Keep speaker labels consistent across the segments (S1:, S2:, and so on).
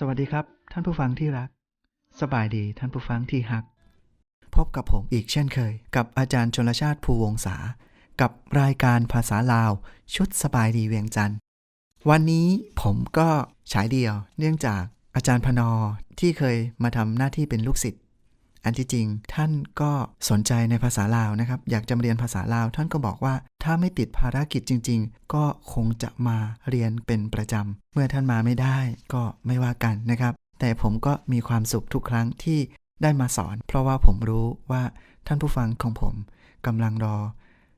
S1: สวัสดีครับ ท่านผู้ฟังที่รัก สบายดีท่านผู้ฟังที่ฮัก พบกับผมอีกเช่นเคย กับอาจารย์ชนลชาติภูวงศากับรายการภาษาลาว ชุดสบายดีเวียงจันทร์วันนี้ผมก็ฉายเดียว เนื่องจากอาจารย์พนอที่เคยมาทำหน้าที่เป็นลูกศิษย์ อันที่จริงท่านก็สนใจในภาษาลาวนะครับ อยากจะมาเรียนภาษาลาว ท่านก็บอกว่า ถ้าไม่ติดภารกิจจริง ๆ ก็คงจะมาเรียนเป็นประจำ เมื่อท่านมาไม่ได้ก็ไม่ว่ากันนะครับ แต่ผมก็มีความสุขทุกครั้งที่ได้มาสอน เพราะว่าผมรู้ว่าท่านผู้ฟังของผมกำลังรอ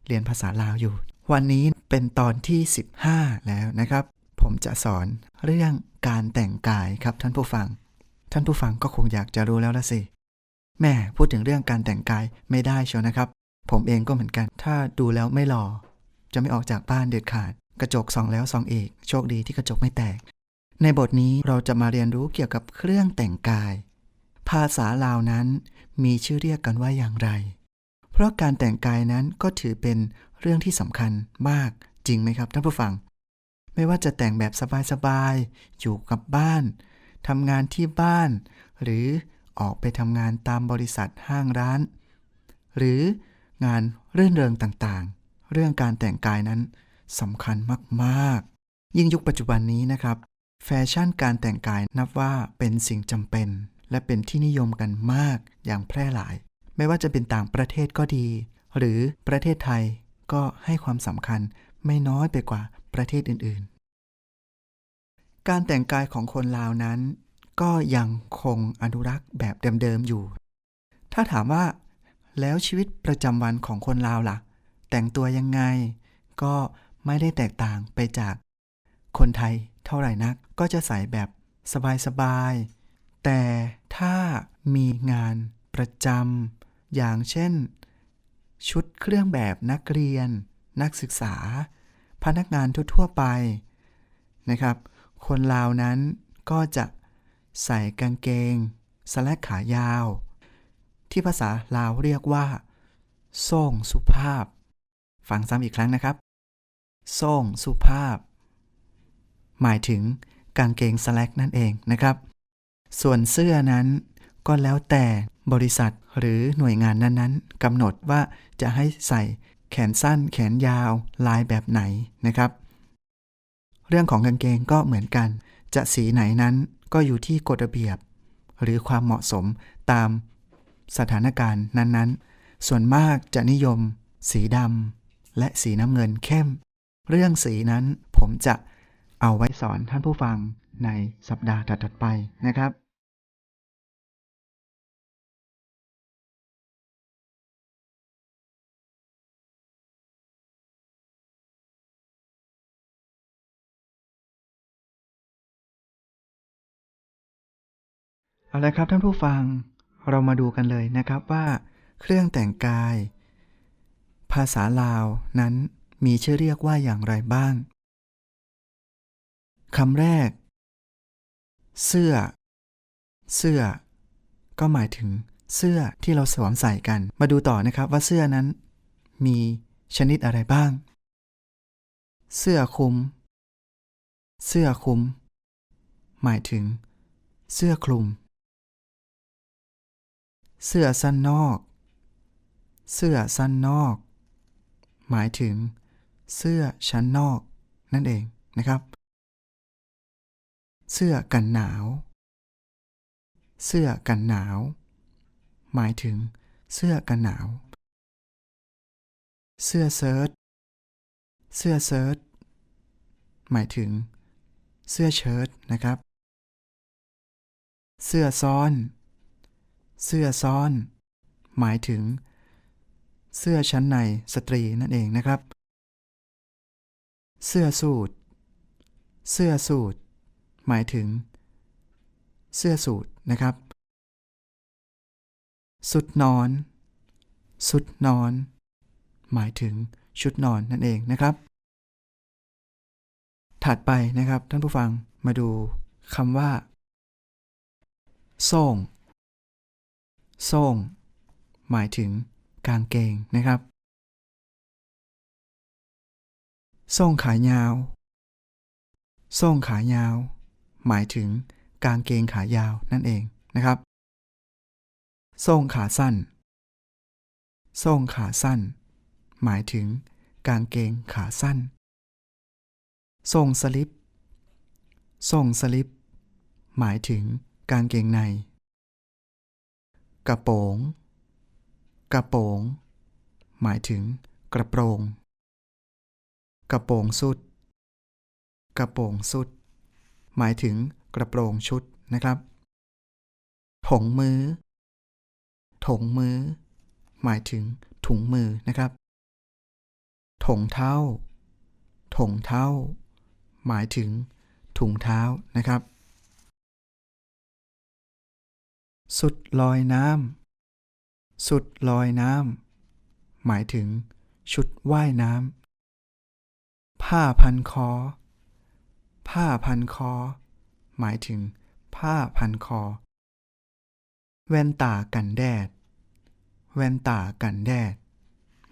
S1: เรียนภาษาลาวอยู่ วันนี้เป็นตอนที่ 15 แล้วนะครับ ผมจะสอนเรื่องการแต่งกายครับท่านผู้ฟัง ท่านผู้ฟังก็คงอยากจะรู้แล้วละสิ แม่พูดถึงเรื่องการแต่งกายไม่ได้เชียวนะครับ ผมเองก็เหมือนกัน ถ้าดูแล้วไม่หล่อ จะไม่ออกจากบ้านเด็ดขาด กระจกส่องแล้วส่องอีก โชคดีที่กระจกไม่แตก ในบทนี้เราจะมาเรียนรู้เกี่ยวกับเครื่องแต่งกาย ภาษาลาวนั้นมีชื่อเรียกกันว่าอย่างไร เพราะการแต่งกายนั้นก็ถือเป็นเรื่องที่สำคัญมากจริงไหมครับท่านผู้ฟัง ไม่ว่าจะแต่งแบบสบายๆอยู่กับบ้านทำงานที่บ้าน หรือ ออกไปทำงานตามบริษัทห้างร้าน หรืองานเรื่นเริงต่างๆ เรื่องการแต่งกายนั้นสำคัญมากๆ ยิ่งยุคปัจจุบันนี้นะครับ แฟชั่นการแต่งกายนับว่าเป็นสิ่งจำเป็น และเป็นที่นิยมกันมากอย่างแพร่หลาย ไม่ว่าจะเป็นต่างประเทศก็ดี หรือประเทศไทยก็ให้ความสำคัญไม่น้อยไปกว่าประเทศอื่นๆ การแต่งกายของคนลาวนั้น ก็ยังคงอนุรักษ์แบบเดิมๆอยู่ ถ้าถามว่าแล้วชีวิตประจำวันของคนลาวล่ะ แต่งตัวยังไง ก็ไม่ได้แตกต่างไปจาก คนไทยเท่าไหร่นัก ก็จะใส่แบบสบายๆ แต่ถ้ามีงานประจำอย่างเช่น ชุดเครื่องแบบนักเรียน นักศึกษา พนักงานทั่วๆไปนะครับ คนลาวนั้นก็จะ ใส่กางเกง สแลกขายาว ที่ภาษาลาวเรียกว่าส่งสุภาพ ฟังซ้ำอีกครั้งนะครับส่งสุภาพ หมายถึงกางเกงสแลกนั่นเองนะครับ ส่วนเสื้อนั้นก็แล้วแต่บริษัทหรือหน่วยงานนั้นๆกำหนดว่าจะให้ใส่แขนสั้น แขนยาวลายแบบไหนนะครับ เรื่องของกางเกงก็เหมือนกัน จะสีไหนนั้น ก็อยู่ที่กฎระเบียบ หรือความเหมาะสมตามสถานการณ์นั้นๆ ส่วนมากจะนิยม สีดำและสีน้ำเงินเข้ม เรื่องสีนั้นผมจะเอาไว้สอนท่านผู้ฟังในสัปดาห์ถัดๆไปนะครับ เอาละครับท่านผู้ฟังเรามาดูกันเลยนะครับว่า เครื่องแต่งกาย ภาษาลาวนั้นมีชื่อเรียกว่าอย่างไรบ้างคำแรก เสื้อ เสื้อ ก็หมายถึงเสื้อที่เราสวมใส่กัน มาดูต่อนะครับว่าเสื้อนั้น มีชนิดอะไรบ้าง เสื้อคลุม เสื้อคลุม หมายถึง เสื้อคลุม เสื้อสั้นนอก เสื้อสั้นนอก หมายถึง เสื้อชั้นนอก นั่นเองนะครับ เสื้อกันหนาว เสื้อกันหนาว หมายถึง เสื้อกันหนาว เสื้อเชิ้ตเสื้อเชิ้ตหมายถึง เสื้อเชิ้ตนะครับ เสื้อซ้อน เสื้อซ้อน หมายถึง เสื้อชั้นในสตรีนั่นเองนะครับ เสื้อสูทเสื้อสูทหมายถึง เสื้อสูทนะครับ สุดนอน สุดนอน หมายถึงชุดนอนนั่นเองนะครับ ถัดไปนะครับท่านผู้ฟังมาดูคำว่าส่ง ส่งหมายถึงกางเกงนะครับส่งขายาวส่งขายาว หมายถึงกางเกงขายาวนั่นเองนะครับส่งขาสั้นส่งขาสั้น หมายถึงกางเกงขาสั้นส่งสลิปส่งสลิป หมายถึงกางเกงใน กระโปรงกระโปรงหมายถึง กระโปรง กระโปรงสุด กระโปรงสุด หมายถึง กระโปรงชุดนะครับถงมือ ถงมือ หมายถึง ถุงมือนะครับ ถงเท้า ถงเท้า หมายถึง ถุงเท้านะครับ สุดลอยน้ำ สุดลอยน้ำ หมายถึง ชุดว่ายน้ำ ผ้าพันคอ ผ้าพันคอ หมายถึง ผ้าพันคอ แว่นตากันแดด แว่นตากันแดด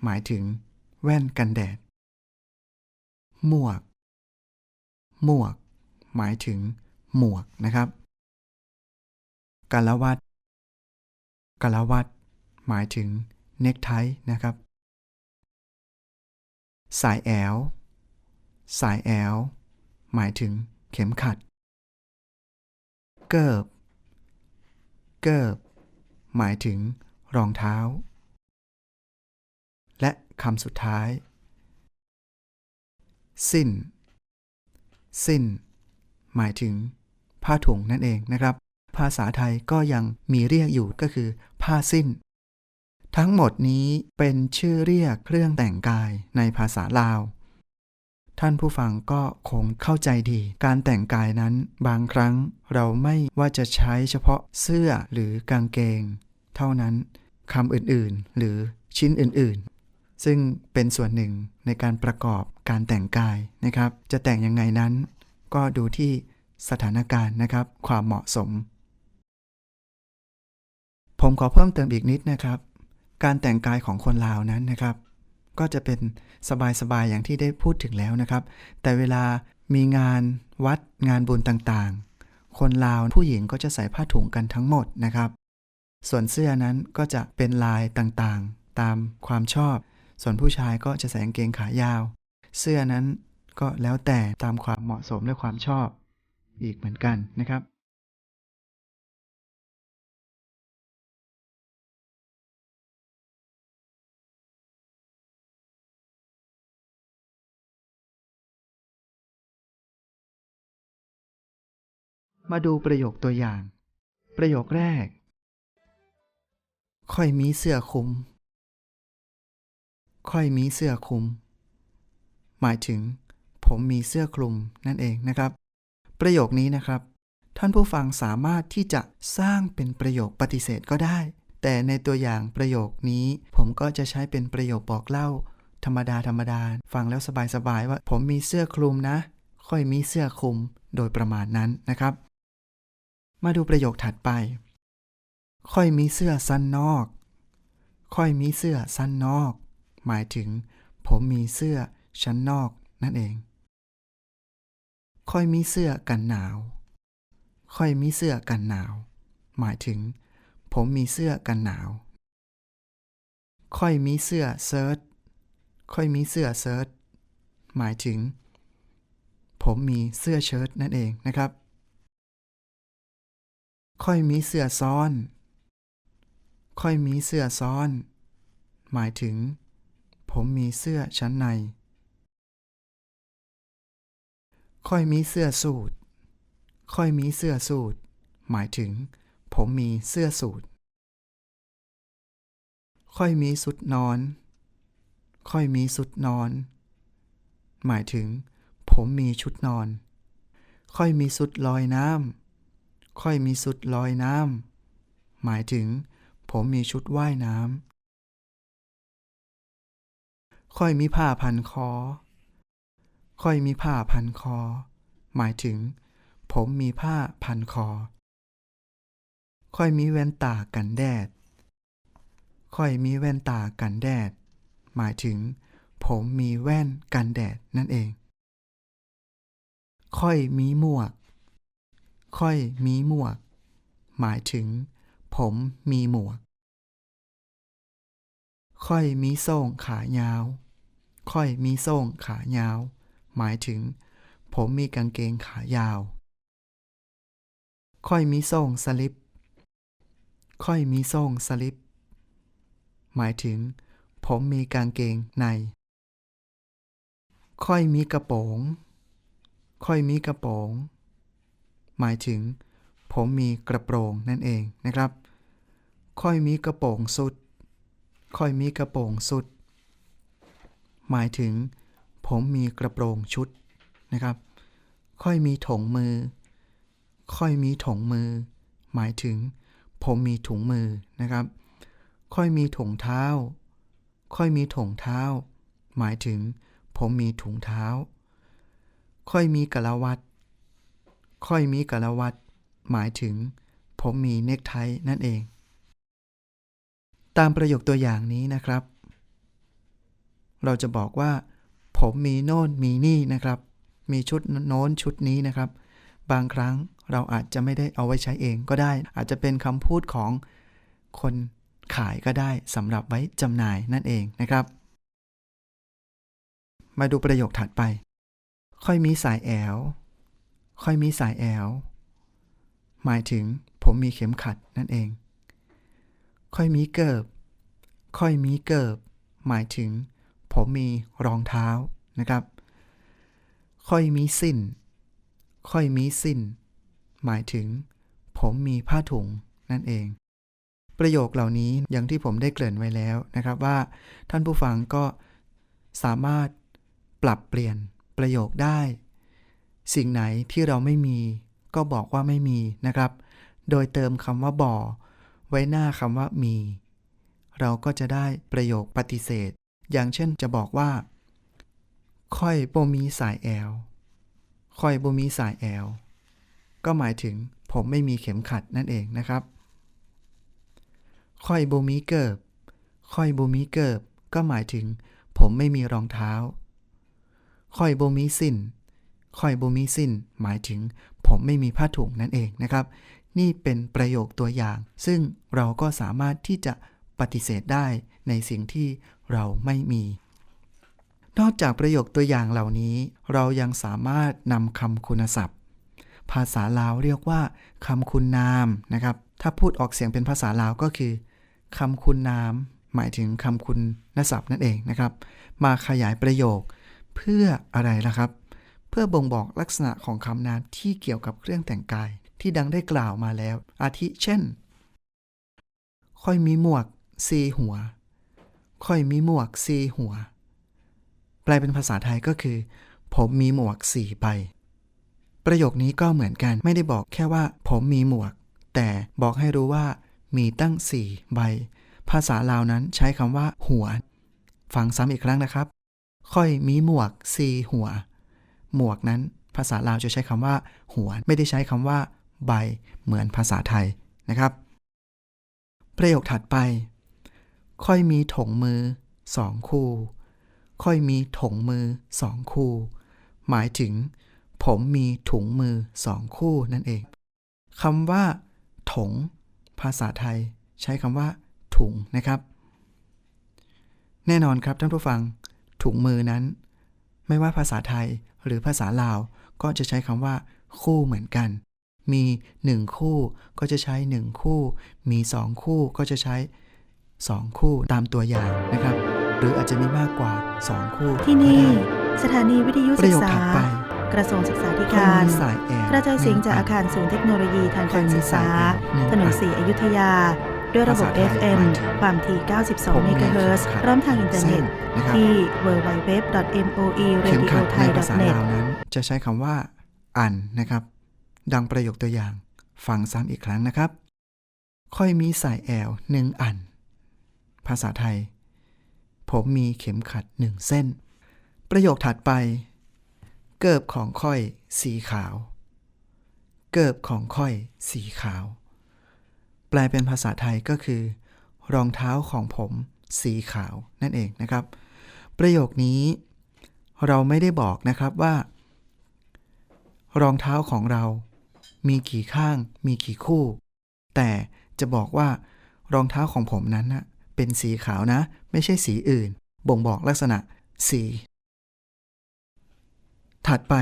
S1: หมายถึง แว่นกันแดด หมวก หมวก หมายถึง หมวกนะครับกาลวัด กาละวัดหมายถึงเนคไทนะครับ สายแอล สายแอล หมายถึงเข็มขัด เกิบ เกิบ หมายถึงรองเท้า และคำสุดท้าย สิ้น สิ้น หมายถึงผ้าถุงนั่นเองนะครับ ภาษาไทยก็ยังมีเรียกอยู่ก็คือผ้าสิ้น ทั้งหมดนี้เป็นชื่อเรียกเครื่องแต่งกายในภาษาลาว ท่านผู้ฟังก็คงเข้าใจดี การแต่งกายนั้นบางครั้งเราไม่ว่าจะใช้เฉพาะเสื้อหรือกางเกง เท่านั้นคำอื่นๆ หรือชิ้นอื่นๆ ซึ่งเป็นส่วนหนึ่งในการประกอบการแต่งกายนะครับ จะแต่งยังไงนั้น ก็ดูที่สถานการณ์นะครับ ความเหมาะสม ผมขอเพิ่มเติมอีกนิดนะครับ การแต่งกายของคนลาวนั้นนะครับ ก็จะเป็นสบายๆอย่างที่ได้พูดถึงแล้วนะครับ แต่เวลามีงานวัดงานบุญต่างๆ คนลาวผู้หญิงก็จะใส่ผ้าถุงกันทั้งหมดนะครับ ส่วนเสื้อนั้นก็จะเป็นลายต่างๆ ตามความชอบ ส่วนผู้ชายก็จะใส่กางเกงขายาว เสื้อนั้นก็แล้วแต่ตามความเหมาะสมและความชอบ อีกเหมือนกันนะครับ มาดูประโยคตัวอย่าง ประโยคแรก ค่อยมีเสื้อคลุม ค่อยมีเสื้อคลุม หมายถึง ผมมีเสื้อคลุมนั่นเองนะครับ ประโยคนี้นะครับ ท่านผู้ฟังสามารถที่จะสร้างเป็นประโยคปฏิเสธก็ได้ แต่ในตัวอย่างประโยคนี้ ผมก็จะใช้เป็นประโยคบอกเล่า ธรรมดาธรรมดา ฟังแล้วสบายๆว่า ผมมีเสื้อคลุมนะ ค่อยมีเสื้อคลุม โดยประมาณนั้นนะครับ มาดูประโยคถัดไป ค่อยมีเสื้อสั้นนอก ค่อยมีเสื้อสั้นนอก หมายถึง ผมมีเสื้อชั้นนอกนั่นเอง ค่อยมีเสื้อกันหนาว ค่อยมีเสื้อกันหนาว หมายถึง ผมมีเสื้อกันหนาว ค่อยมีเสื้อเชิ้ตค่อยมีเสื้อเชิ้ตหมายถึง ผมมีเสื้อเชิ้ตนั่นเองนะครับ ค่อยมีเสื้อซ้อน ค่อยมีเสื้อซ้อน หมายถึง ผมมีเสื้อชั้นใน ค่อยมีเสื้อสูทค่อยมีเสื้อสูทหมายถึง ผมมีเสื้อสูทค่อยมีสุดนอน ค่อยมีสุดนอน หมายถึง ผมมีชุดนอน ค่อยมีสุดลอยน้ำ ค่อยมีสุดลอยน้ำหมายถึง ผมมีชุดว่ายน้ำค่อยมีผ้าพันคอ ค่อยมีผ้าพันคอ หมายถึง ผมมีผ้าพันคอ ค่อยมีแว่นตากันแดด ค่อยมีแว่นตากันแดด หมายถึง ผมมีแว่นกันแดดนั่นเอง ค่อยมีหมวก ค่อยมีหมวก หมายถึง ผมมีหมวก ค่อยมีโซ่งขายาว ค่อยมีโซ่งขายาว หมายถึง ผมมีกางเกงขายาว ค่อยมีโซ่งสลิป ค่อยมีโซ่งสลิป หมายถึง ผมมีกางเกงใน ค่อยมีกระโปรง ค่อยมีกระโปรง หมายถึง ผมมีกระโปรงนั่นเองนะครับ ค่อยมีกระโปรงสุด ค่อยมีกระโปรงสุด หมายถึง ผมมีกระโปรงชุดนะครับ ค่อยมีถงมือ ค่อยมีถงมือ หมายถึง ผมมีถุงมือนะครับ ค่อยมีถุงเท้า ค่อยมีถุงเท้า หมายถึง ผมมีถุงเท้า ค่อยมีกะละวัด ค่อยมีกะละวัดหมายถึง ผมมีเนกไทนั่นเอง ตามประโยคตัวอย่างนี้นะครับ เราจะบอกว่า ผมมีโน่นมีนี่นะครับ มีชุดโน้นชุดนี้นะครับ บางครั้งเราอาจจะไม่ได้เอาไว้ใช้เองก็ได้ อาจจะเป็นคำพูดของคนขายก็ได้สำหรับไว้จำหน่ายนั่นเองนะครับ มาดูประโยคถัดไป ค่อยมีสายแอว ค่อยมีสายแอวหมายถึงผมมีเข็มขัดนั่นเอง ค่อยมีเกิบ ค่อยมีเกิบ หมายถึง ผมมีรองเท้านะครับ ค่อยมีสิ้น ค่อยมีสิ้น หมายถึง ผมมีผ้าถุงนั่นเอง ประโยคเหล่านี้อย่างที่ผมได้เกริ่นไว้แล้วนะครับว่า ท่านผู้ฟังก็สามารถปรับเปลี่ยนประโยคได้ สิ่งไหนที่เราไม่มี ก็บอกว่าไม่มีนะครับ โดยเติมคำว่าบ่อ ไว้หน้าคำว่ามี เราก็จะได้ประโยคปฏิเสธ อย่างเช่นจะบอกว่า ค่อยบ่มีสายแอลค่อยบ่มีสายแอลก็หมายถึงผมไม่มีเข็มขัดนั่นเองนะครับ ค่อยบ่มีเกิบ ค่อยบ่มีเกิบ ก็หมายถึง ผมไม่มีรองเท้า ค่อยบ่มีสิ้น ค่อยบ่มีสิ้น หมายถึงผมไม่มีผ้าถุงนั่นเองนะครับ นี่เป็นประโยคตัวอย่าง ซึ่งเราก็สามารถที่จะปฏิเสธได้ในสิ่งที่เราไม่มี นอกจากประโยคตัวอย่างเหล่านี้ เรายังสามารถนำคำคุณศัพท์ ภาษาลาวเรียกว่าคำคุณนามนะครับ ถ้าพูดออกเสียงเป็นภาษาลาวก็คือคำคุณนาม หมายถึงคำคุณนศัพท์นั่นเองนะครับ มาขยายประโยคเพื่ออะไรล่ะครับ เพื่อบ่งบอกลักษณะของคำนามที่เกี่ยวกับเครื่องแต่งกาย ที่ดังได้กล่าวมาแล้ว อาทิเช่น ค่อยมีหมวกซีหัว ค่อยมีหมวกซีหัว แปลเป็นภาษาไทยก็คือ ผมมีหมวกสี่ใบ ประโยคนี้ก็เหมือนกันไม่ได้บอกแค่ว่า ผมมีหมวก แต่บอกให้รู้ว่า มีตั้งสี่ใบ ภาษาลาวนั้นใช้คำว่า หัว ฟังซ้ำอีกครั้งนะครับ ค่อยมีหมวกซีหัว หมวกนั้น ภาษาลาวจะใช้คำว่า หัว ไม่ได้ใช้คำว่า ใบ เหมือนภาษาไทยนะครับ ประโยคถัดไป ค่อยมีถงมือสองคู่ ค่อยมีถงมือสองคู่ หมายถึง ผมมีถุงมือสองคู่นั่นเองคำว่า ถง ภาษาไทย ใช้คำว่า ถุงนะครับ แน่นอนครับท่านผู้ฟัง ถุงมือนั้น ไม่ว่าภาษาไทยหรือภาษาลาว ก็จะใช้คำว่า คู่เหมือนกัน มีหนึ่งคู่ก็จะใช้หนึ่งคู่ มีสองคู่ก็จะใช้สองคู่ตามตัวอย่างนะครับ หรืออาจจะมีมากกว่า 2 คู่
S2: ที่นี่
S1: ก็ได้
S2: สถานีวิทยุ
S1: ป
S2: ศึ
S1: ระ
S2: ก
S1: โยค
S2: ษา
S1: ถัดไป
S2: กระทรวงศึกษาธิ
S1: ค่อย
S2: การ
S1: มีสายแอร์
S2: กระจายเสียงจาก
S1: ห
S2: อา
S1: นึ่
S2: คารศูนย์เทคโนโลยีทาง
S1: ค่
S2: กา
S1: อย
S2: ร
S1: มี
S2: ศึกษา
S1: สายแอร์หนึ่ง
S2: ถนน
S1: อัน
S2: ศรีอยุธยา ด้วยระบบ
S1: ภาษาไทย
S2: FM
S1: หมายถึง
S2: ความถี่
S1: ผม
S2: 92 เม
S1: มี
S2: กะเฮิรตซ์
S1: เข็มขัด
S2: พร้อมทางอินเทอร์เน็ต
S1: นะครับ
S2: ที่
S1: เข็มขัดในภาษา
S2: www.moeradiothai.net
S1: ลาวนั้นจะใช้คำว่า อันนะครับ ดังประโยคตัวอย่าง ฟังซ้ำอีกครั้งนะครับ ค่อยมีสายแอลหนึ่งอัน ภาษาไทย ผมมีเข็มขัดหนึ่งเส้น ประโยคถัดไป เกิบของค่อยสีขาว เกิบของค่อยสีขาว แปลเป็นภาษาไทยก็คือ รองเท้าของผมสีขาวนั่นเองนะครับ ประโยคนี้เราไม่ได้บอกนะครับว่า รองเท้าของเรา มีกี่ข้าง มีกี่คู่ แต่จะบอกว่ารองเท้าของผมนั้นนะเป็นสีขาวนะ ไม่ใช่สีอื่น บ่งบอกลักษณะสี ถัดไป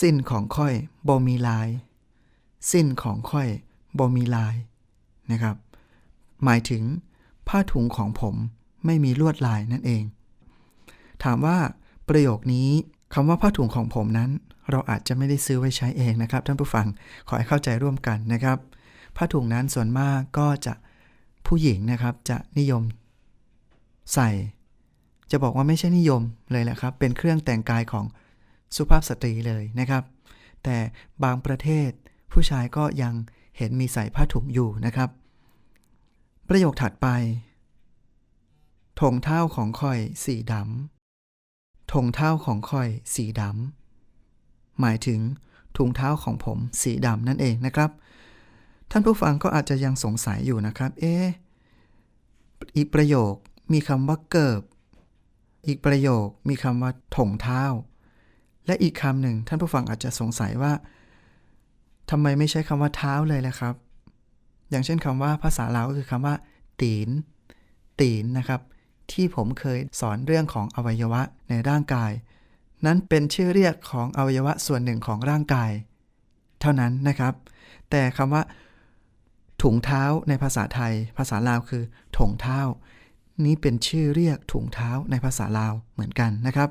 S1: สิ้นของค่อยบ่มีลาย สิ้นของค่อยบ่มีลาย นะครับ หมายถึงผ้าถุงของผมไม่มีลวดลายนั่นเอง ถามว่าประโยคนี้คำว่าผ้าถุงของผมนั้น เราอาจจะไม่ได้ซื้อไว้ใช้เองนะครับ ท่านผู้ฟังขอให้เข้าใจร่วมกันนะครับ ผ้าถุงนั้นส่วนมากก็จะผู้หญิงนะครับจะนิยมใส่ จะบอกว่าไม่ใช่นิยมเลยแหละครับ เป็นเครื่องแต่งกายของสุภาพสตรีเลยนะครับ แต่บางประเทศผู้ชายก็ยังเห็นมีใส่ผ้าถุงอยู่นะครับ ประโยคถัดไปถงเท้าของคอยสีดำถงเท้าของคอยสีดำหมายถึงถุงเท้าของผมสีดำนั่นเองนะครับ ท่านผู้ฟังก็อาจจะยังสงสัยอยู่นะครับ เอ๊ะอีกประโยคมีคำว่าเกิบ อีกประโยคมีคำว่าถงเท้า และอีกคำหนึ่งท่านผู้ฟังอาจจะสงสัยว่าทำไมไม่ใช้คำว่าเท้าเลยล่ะครับ อย่างเช่นคำว่าภาษาลาวก็คือคำว่า ตีน ตีนนะครับ ที่ผมเคยสอนเรื่องของอวัยวะในร่างกาย นั้นเป็นชื่อเรียกของอวัยวะส่วนหนึ่งของร่างกาย เท่านั้นนะครับ แต่คำว่า ถุงเท้าในภาษาไทย ภาษาลาวคือถงเท้า นี้เป็นชื่อเรียกถุงเท้าในภาษาลาวเหมือนกันนะครับ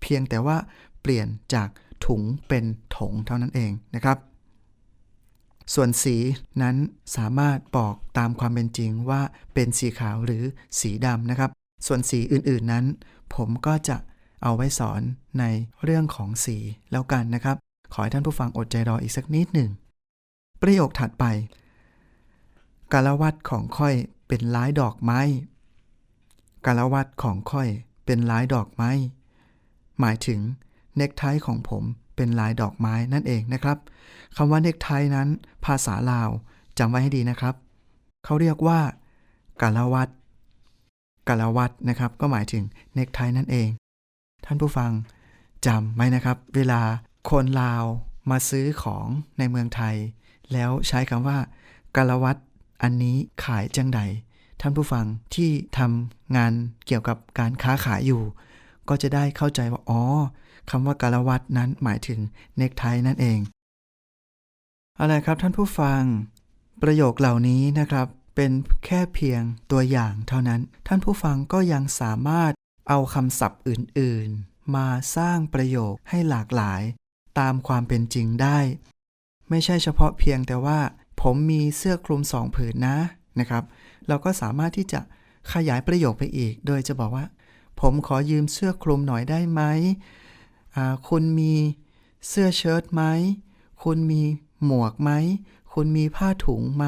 S1: เพียงแต่ว่าเปลี่ยนจากถุงเป็นถงเท่านั้นเองนะครับ ส่วนสีนั้นสามารถบอกตามความเป็นจริงว่าเป็นสีขาวหรือสีดำนะครับ ส่วนสีอื่นๆนั้น ผมก็จะเอาไว้สอนในเรื่องของสีแล้วกันนะครับ ขอให้ท่านผู้ฟังอดใจรออีกสักนิดหนึ่ง ประโยคถัดไป กาลวัดของค่อยเป็นลายดอกไม้กาลวัดของค่อยเป็นลายดอกไม้ หมายถึงเนกไทของผม เป็นลายดอกไม้นั่นเองนะครับคำว่าเนกไทนั้น ภาษาลาวจำไว้ให้ดีนะครับ เขาเรียกว่ากาลวัดกาลวัดนะครับ ก็หมายถึงเนกไทนั่นเอง ท่านผู้ฟังจำไว้นะครับ เวลาคนลาวมาซื้อของในเมืองไทย แล้วใช้คำว่ากาลวัดอันนี้ขายจังใด ท่านผู้ฟังที่ทำงานเกี่ยวกับการค้าขายอยู่ ก็จะได้เข้าใจว่าอ๋อ คำว่ากาลวัดนั้นหมายถึงเนกไทนั่นเองอะไรครับท่านผู้ฟัง ประโยคเหล่านี้นะครับ เป็นแค่เพียงตัวอย่างเท่านั้น ท่านผู้ฟังก็ยังสามารถเอาคำศัพท์อื่น ๆ มาสร้างประโยคให้หลากหลาย ตามความเป็นจริงได้ ไม่ใช่เฉพาะเพียงแต่ว่า ผมมีเสื้อคลุมสองผืนนะนะครับ เราก็สามารถที่จะขยายประโยคไปอีก โดยจะบอกว่า ผมขอยืมเสื้อคลุมหน่อยได้ไหม คุณมีเสื้อเชิ้ตไหม คุณมีหมวกไหม คุณมีผ้าถุงไหม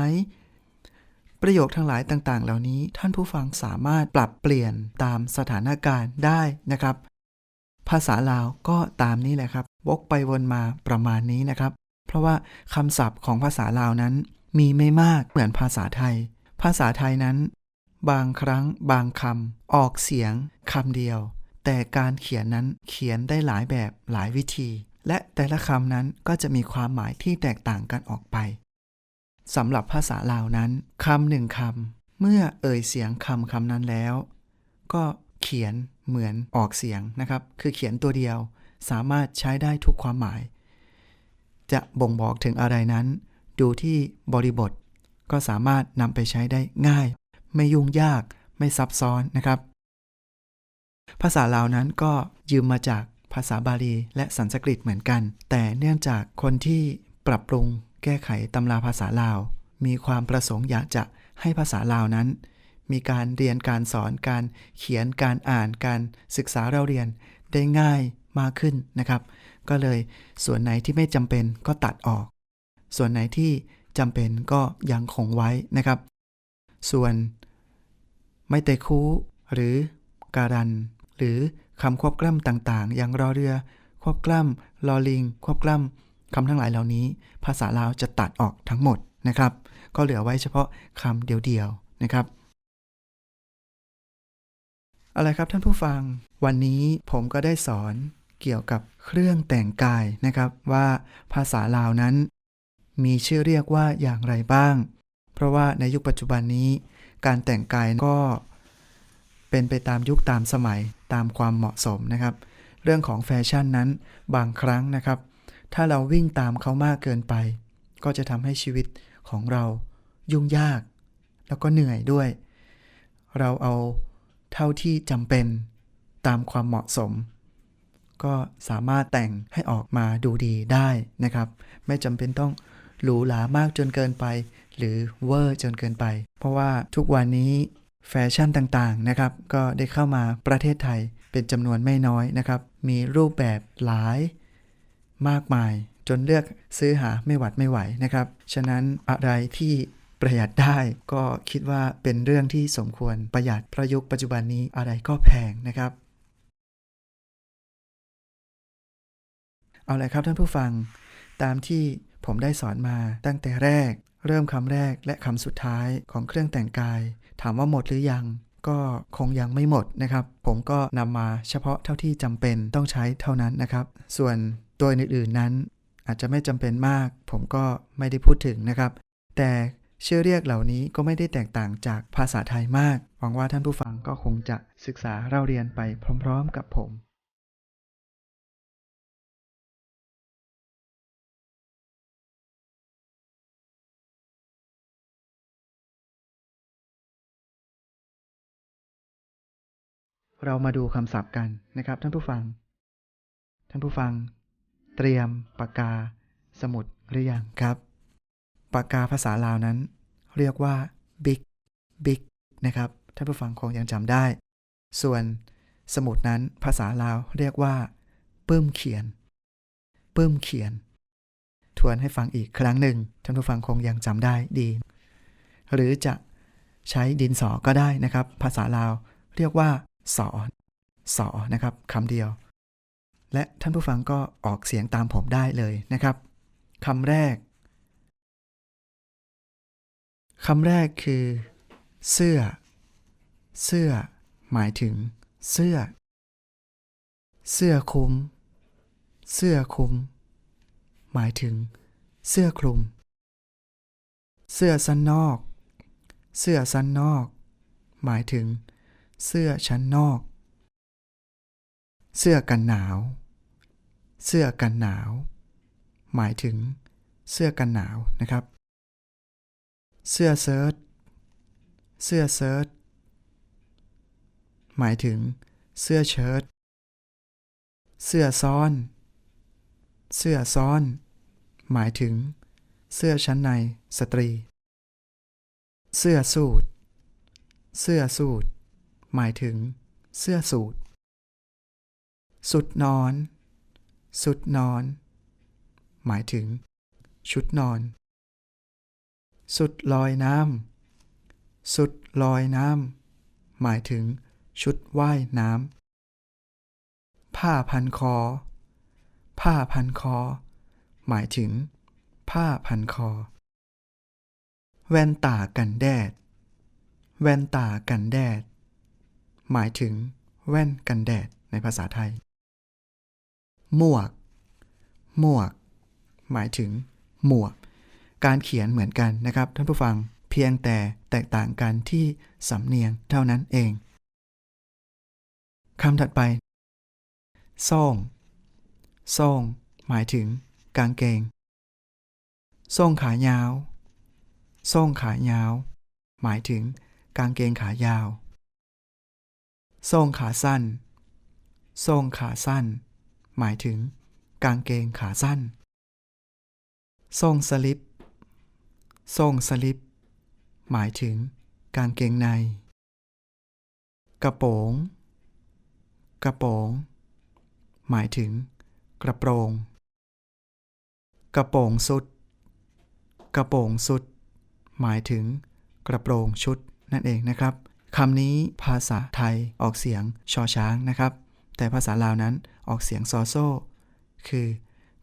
S1: ประโยคทั้งหลายต่าง ๆ เหล่านี้ท่านผู้ฟังสามารถปรับเปลี่ยนตามสถานการณ์ได้นะครับ ภาษาลาวก็ตามนี้แหละครับ วกไปวนมาประมาณนี้นะครับ เพราะว่าคำศัพท์ของภาษาลาวนั้นมีไม่มากเหมือนภาษาไทย ภาษาไทยนั้น บางครั้งบางคำออกเสียงคำเดียว แต่การเขียนนั้นเขียนได้หลายแบบหลายวิธี และแต่ละคำนั้นก็จะมีความหมายที่แตกต่างกันออกไปสำหรับภาษาลาวนั้นคำหนึ่งคำเมื่อเอ่ยเสียงคำคำนั้นแล้ว ก็เขียนเหมือนออกเสียงนะครับ คือเขียนตัวเดียวสามารถใช้ได้ทุกความหมาย จะบ่งบอกถึงอะไรนั้น ดูที่บริบท ก็สามารถนำไปใช้ได้ง่าย ไม่ยุ่งยากไม่ซับซ้อนนะครับ ภาษาลาวนั้นก็ยืมมาจากภาษาบาลีและสันสกฤตเหมือนกัน แต่เนื่องจากคนที่ปรับปรุงแก้ไขตำราภาษาลาว มีความประสงค์อยากจะให้ภาษาลาวนั้น มีการเรียนการสอนการเขียนการอ่านการศึกษาเราเรียนได้ง่ายมากขึ้นนะครับ ก็เลยส่วนไหนที่ไม่จำเป็นก็ตัดออก ส่วนไหนที่จำเป็นก็ยังคงไว้นะครับ ส่วน ไม่เตคูหรือการัน หรือคำควบกล้ำต่างๆ อย่างรอเรือ ควบกล้ำลอลิง ควบกล้ำคำทั้งหลายเหล่านี้ ภาษาลาวจะตัดออกทั้งหมดนะครับ ก็เหลือไว้เฉพาะคำเดียวๆนะครับอาละครับท่านผู้ฟัง วันนี้ผมก็ได้สอนเกี่ยวกับเครื่องแต่งกายนะครับ ว่าภาษาลาวนั้น มีชื่อเรียกว่าอย่างไรบ้าง เพราะว่าในยุคปัจจุบันนี้ การแต่งกายก็ เป็นไปตามยุคตามสมัยตามความเหมาะสมนะครับ เรื่องของแฟชั่นนั้นบางครั้งนะครับ ถ้าเราวิ่งตามเขามากเกินไป ก็จะทำให้ชีวิตของเรายุ่งยาก แล้วก็เหนื่อยด้วย เราเอาเท่าที่จำเป็นตามความเหมาะสม ก็สามารถแต่งให้ออกมาดูดีได้นะครับ ไม่จำเป็นต้องหรูหรามากจนเกินไป หรือเวอร์จนเกินไป เพราะว่าทุกวันนี้ แฟชั่นต่างๆนะครับ ก็ได้เข้ามาประเทศไทยเป็นจำนวนไม่น้อยนะครับ มีรูปแบบหลายมากมาย จนเลือกซื้อหาไม่หวัดไม่ไหวนะครับ ฉะนั้นอะไรที่ประหยัดได้ก็คิดว่าเป็นเรื่องที่สมควรประหยัดประยุกต์ปัจจุบันนี้อะไรก็แพงนะครับ เอาลยครับท่านผู้ฟัง ตามที่ผมได้สอนมาตั้งแต่แรก เริ่มคำแรกและคำสุดท้ายของเครื่องแต่งกาย ถามว่าหมดหรือยังก็คงยังไม่หมดนะครับ ผมก็นำมาเฉพาะเท่าที่จำเป็นต้องใช้เท่านั้นนะครับ ส่วนตัวอื่นๆนั้น อาจจะไม่จำเป็นมาก ผมก็ไม่ได้พูดถึงนะครับ แต่ชื่อเรียกเหล่านี้ก็ไม่ได้แตกต่างจากภาษาไทยมาก หวังว่าท่านผู้ฟังก็คงจะศึกษาเราเรียนไปพร้อม ๆ กับผม เรามาดูคำศัพท์กันนะครับ ท่านผู้ฟัง ท่านผู้ฟัง เตรียมปากกา สมุดหรือยังครับ ปากกาภาษาลาวนั้น เรียกว่าบิ๊กบิ๊กนะครับ ท่านผู้ฟังคงยังจำได้ ส่วนสมุดนั้นภาษาลาวเรียกว่าปื้มเขียนปื้มเขียน ทวนให้ฟังอีกครั้งหนึ่งท่านผู้ฟังคงยังจำได้ดี หรือจะใช้ดินสอก็ได้นะครับ ภาษาลาวเรียกว่า สอสอนะครับคำเดียว และท่านผู้ฟังก็ออกเสียงตามผมได้เลยนะครับคำแรกคำแรกคือ เสื้อ เสื้อ หมายถึง เสื้อ เสื้อคลุม เสื้อคลุม หมายถึง เสื้อคลุม เสื้อสั้นนอก เสื้อสั้นนอก หมายถึง เสื้อชั้นนอก เสื้อกันหนาว เสื้อกันหนาว หมายถึงเสื้อกันหนาวนะครับ เสื้อเชิ้ตเสื้อเชิ้ตหมายถึงเสื้อเชิ้ต เสื้อซ้อน เสื้อซ้อน หมายถึง เสื้อชั้นในสตรี เสื้อสูท เสื้อสูท หมายถึง เสื้อสูทสุดนอน สุดนอน หมายถึง ชุดนอน สุดลอยน้ำสุดลอยน้ำหมายถึง ชุดว่ายน้ำผ้าพันคอ ผ้าพันคอ หมายถึง ผ้าพันคอ แว่นตากันแดด แว่นตากันแดด หมายถึงแว่นกันแดดในภาษาไทย หมวก หมวก หมายถึง หมวก การเขียนเหมือนกันนะครับ ท่านผู้ฟังเพียงแต่แตกต่างกันที่สำเนียงเท่านั้นเองคำถัดไปส่งส่งหมายถึง กางเกงส่งขายาวส่งขายาว หมายถึง กางเกงขายาว ส่งขาสั้น ทรงขาสั้น หมายถึง กางเกงขาสั้น ทรงสลิป ทรงสลิป หมายถึง กางเกงใน กระโปรง กระโปรง หมายถึง กระโปรง กระโปรงสุด กระโปรงสุด หมายถึง กระโปรงชุดนั่นเองนะครับ คำนี้ภาษาไทยออกเสียงชอช้างนะครับ แต่ภาษาลาวนั้นออกเสียงซอโซ่ คือ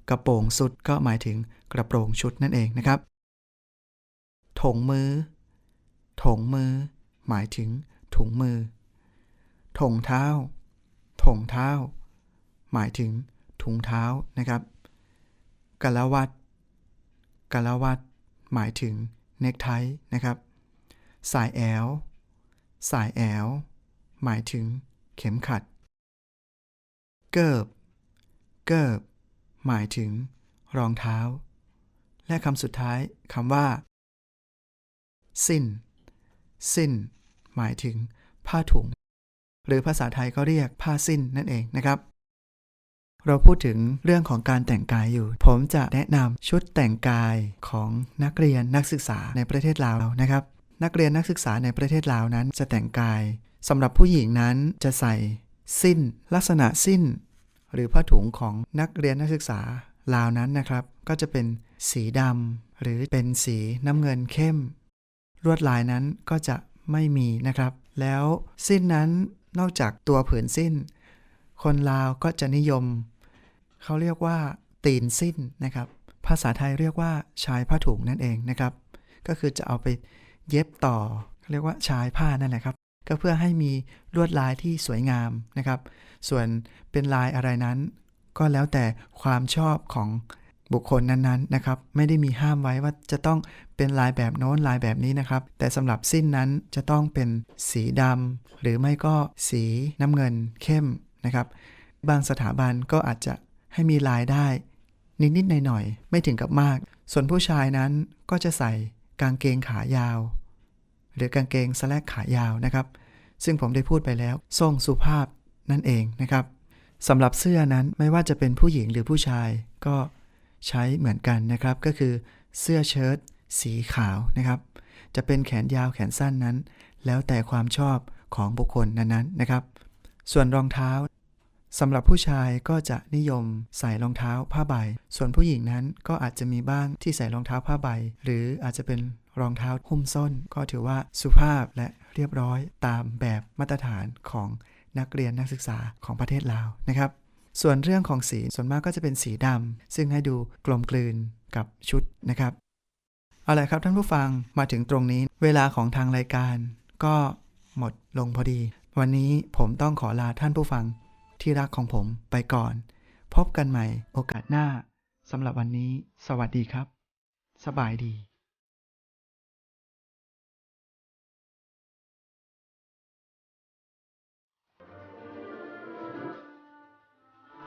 S1: กระโปรงสุดก็หมายถึงกระโปรงชุดนั่นเองนะครับ ถงมือ ถงมือ หมายถึงถุงมือ ถงเท้า ถงเท้า หมายถึงถุงเท้านะครับกะละวัดกะละวัด หมายถึงเนคไทนะครับ สายแอล สายแอลหมายถึง เข็มขัด เกิบ เกิบ หมายถึง รองเท้า และคำสุดท้ายคำว่า สิ้น สิ้น หมายถึง ผ้าถุง หรือภาษาไทยก็เรียกผ้าสิ้นนั่นเองนะครับ เราพูดถึงเรื่องของการแต่งกายอยู่ ผมจะแนะนำชุดแต่งกายของนักเรียนนักศึกษาในประเทศลาวนะครับ นักเรียนนักศึกษาในประเทศลาวนั้นจะแต่งกายสำหรับผู้หญิงนั้นจะใส่สิ้น ลักษณะสิ้น หรือผ้าถุงของนักเรียนนักศึกษาลาวนั้นนะครับ ก็จะเป็นสีดำหรือเป็นสีน้ำเงินเข้ม ลวดลายนั้นก็จะไม่มีนะครับ แล้วสิ้นนั้นนอกจากตัวผืนสิ้น คนลาวก็จะนิยม เขาเรียกว่า ตีนสิ้นนะครับ ภาษาไทยเรียกว่าชายผ้าถุงนั่นเองนะครับ ก็คือจะเอาไป เย็บต่อเรียกว่าชายผ้านั่นแหละครับ ก็เพื่อให้มีลวดลายที่สวยงามนะครับ ส่วนเป็นลายอะไรนั้น ก็แล้วแต่ความชอบของบุคคลนั้นๆนนะครับ ไม่ได้มีห้ามไว้ว่าจะต้องเป็นลายแบบโน้นลายแบบนี้นะครับ แต่สำหรับสิ้นนั้นจะต้องเป็นสีดำหรือไม่ก็สีน้ำเงินเข้มนะครับ บางสถาบันก็อาจจะให้มีลายได้ นิดๆหน่อยๆไม่ถึงกับมาก ส่วนผู้ชายนั้นก็จะใส่กางเกงขายาว หรือกางเกงสแลกขายาวนะครับ ซึ่งผมได้พูดไปแล้วทรงสุภาพนั่นเองนะครับสำหรับเสื้อนั้นไม่ว่าจะเป็นผู้หญิงหรือผู้ชายก็ใช้เหมือนกันนะครับ ก็คือเสื้อเชิ้ตสีขาวนะครับ จะเป็นแขนยาวแขนสั้นนั้น แล้วแต่ความชอบของบุคคลนั้นๆนะครับ ส่วนรองเท้าสำหรับผู้ชายก็จะนิยมใส่รองเท้าผ้าใบ ส่วนผู้หญิงนั้นก็อาจจะมีบ้างที่ใส่รองเท้าผ้าใบ หรืออาจจะเป็น รองเท้าหุ้มส้น ก็ถือว่าสุภาพและเรียบร้อยตามแบบมาตรฐานของนักเรียนนักศึกษาของประเทศลาวนะครับ ส่วนเรื่องของสีส่วนมากก็จะเป็นสีดำซึ่งให้ดูกลมกลืนกับชุดนะครับ เอาละครับท่านผู้ฟังมาถึงตรงนี้ เวลาของทางรายการก็หมดลงพอดี วันนี้ผมต้องขอลาท่านผู้ฟังที่รักของผมไปก่อน พบกันใหม่โอกาสหน้าสำหรับวันนี้ สวัสดีครับ สบายดี